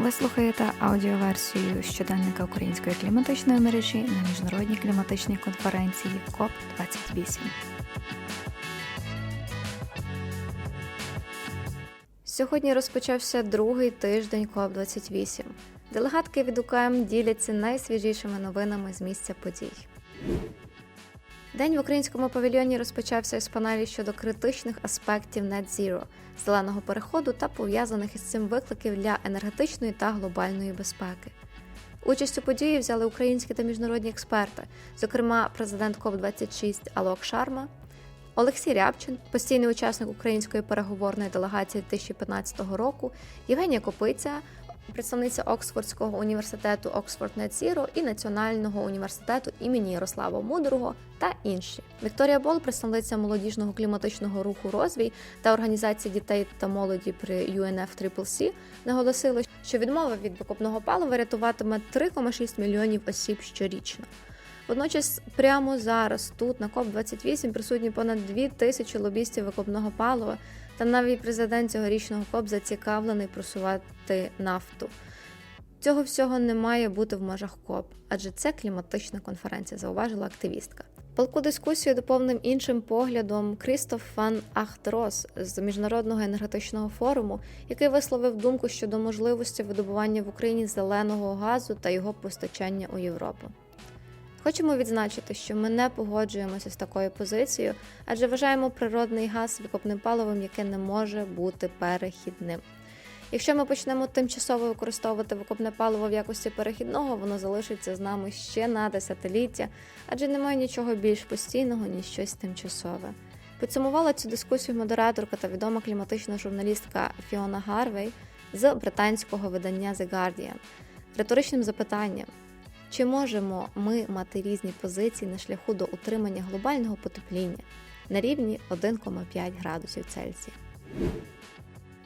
Ви слухаєте аудіоверсію щоденника української кліматичної мережі на міжнародній кліматичній конференції КОП 28 Сьогодні розпочався другий тиждень КОП 28 Делегатки від УКМ діляться найсвіжішими новинами з місця подій. День в українському павільйоні розпочався із панелі щодо критичних аспектів Net Zero, зеленого переходу та пов'язаних із цим викликів для енергетичної та глобальної безпеки. Участь у події взяли українські та міжнародні експерти, зокрема президент КОП-26 Алок Шарма, Олексій Рябчин, постійний учасник української переговорної делегації 2015 року, Євгенія Копиця, представниця Оксфордського університету Оксфорд Нетзіро і Національного університету імені Ярослава Мудрого та інші. Вікторія Бол, представниця молодіжного кліматичного руху розвій та організації дітей та молоді при UNFCCC, наголосила, що відмова від викопного палива рятуватиме 3,6 мільйонів осіб щорічно. Водночас, прямо зараз тут на КОП 28 присутні понад 2 тисячі лобістів викопного палива, та навіть президент цьогорічного КОП зацікавлений просувати нафту. Цього всього не має бути в межах КОП, адже це кліматична конференція, зауважила активістка. Палку дискусію доповнив іншим поглядом Крістоф Фан Ахтрос з міжнародного енергетичного форуму, який висловив думку щодо можливості видобування в Україні зеленого газу та його постачання у Європу. Хочемо відзначити, що ми не погоджуємося з такою позицією, адже вважаємо природний газ викопним паливом, яке не може бути перехідним. Якщо ми почнемо тимчасово використовувати викопне паливо в якості перехідного, воно залишиться з нами ще на десятиліття, адже немає нічого більш постійного, ніж щось тимчасове. Підсумувала цю дискусію модераторка та відома кліматична журналістка Фіона Гарвей з британського видання The Guardian риторичним запитанням. Чи можемо ми мати різні позиції на шляху до утримання глобального потепління на рівні 1,5 градусів Цельсія?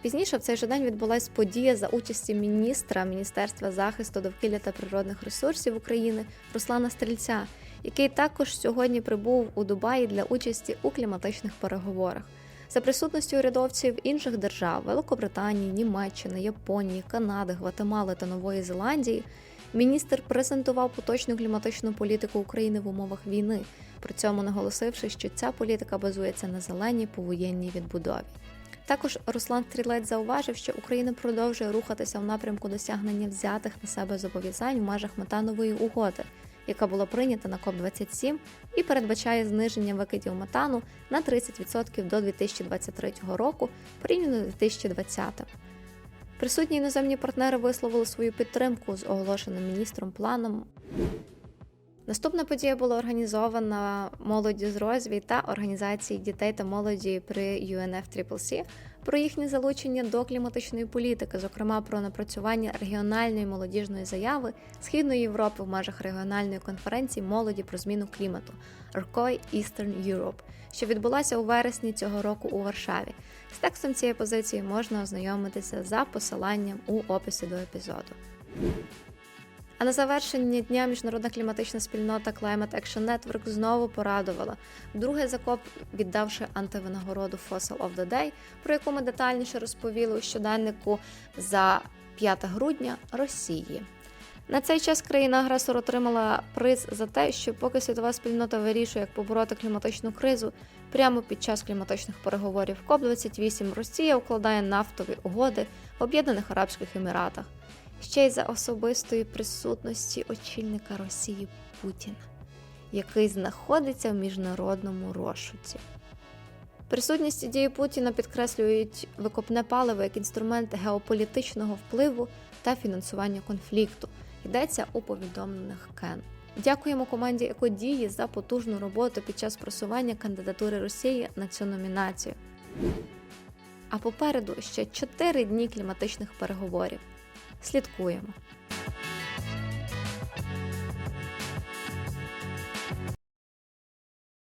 Пізніше в цей же день відбулася подія за участі міністра Міністерства захисту довкілля та природних ресурсів України Руслана Стрільця, який також сьогодні прибув у Дубаї для участі у кліматичних переговорах. За присутністю урядовців інших держав Великобританії, Німеччини, Японії, Канади, Гватемали та Нової Зеландії. Міністр презентував поточну кліматичну політику України в умовах війни, при цьому наголосивши, що ця політика базується на зеленій повоєнній відбудові. Також Руслан Стрілець зауважив, що Україна продовжує рухатися в напрямку досягнення взятих на себе зобов'язань в межах метанової угоди, яка була прийнята на КОП-27 і передбачає зниження викидів метану на 30% до 2023 року порівняно з 2020. Присутні іноземні партнери висловили свою підтримку з оголошеним міністром планом. Наступна подія була організована молоді з розвій та організації дітей та молоді при UNFCCC про їхнє залучення до кліматичної політики, зокрема про напрацювання регіональної молодіжної заяви Східної Європи в межах регіональної конференції молоді про зміну клімату RCOI Eastern Europe, що відбулася у вересні цього року у Варшаві. З текстом цієї позиції можна ознайомитися за посиланням у описі до епізоду. А на завершення дня міжнародна кліматична спільнота Climate Action Network знову порадувала друге закоп, віддавши антивинагороду Fossil of the Day, про яку ми детальніше розповіли у щоденнику за 5 грудня Росії. На цей час країна-агресор отримала приз за те, що поки світова спільнота вирішує, як побороти кліматичну кризу, прямо під час кліматичних переговорів КОП-28 Росія укладає нафтові угоди в Об'єднаних Арабських Еміратах ще й за особистої присутності очільника Росії Путіна, який знаходиться в міжнародному розшуці. Присутність дії Путіна підкреслюють викопне паливо як інструмент геополітичного впливу та фінансування конфлікту. Йдеться у повідомлених Кен. Дякуємо команді Екодії за потужну роботу під час просування кандидатури Росії на цю номінацію. А попереду ще 4 дні кліматичних переговорів слідкуємо.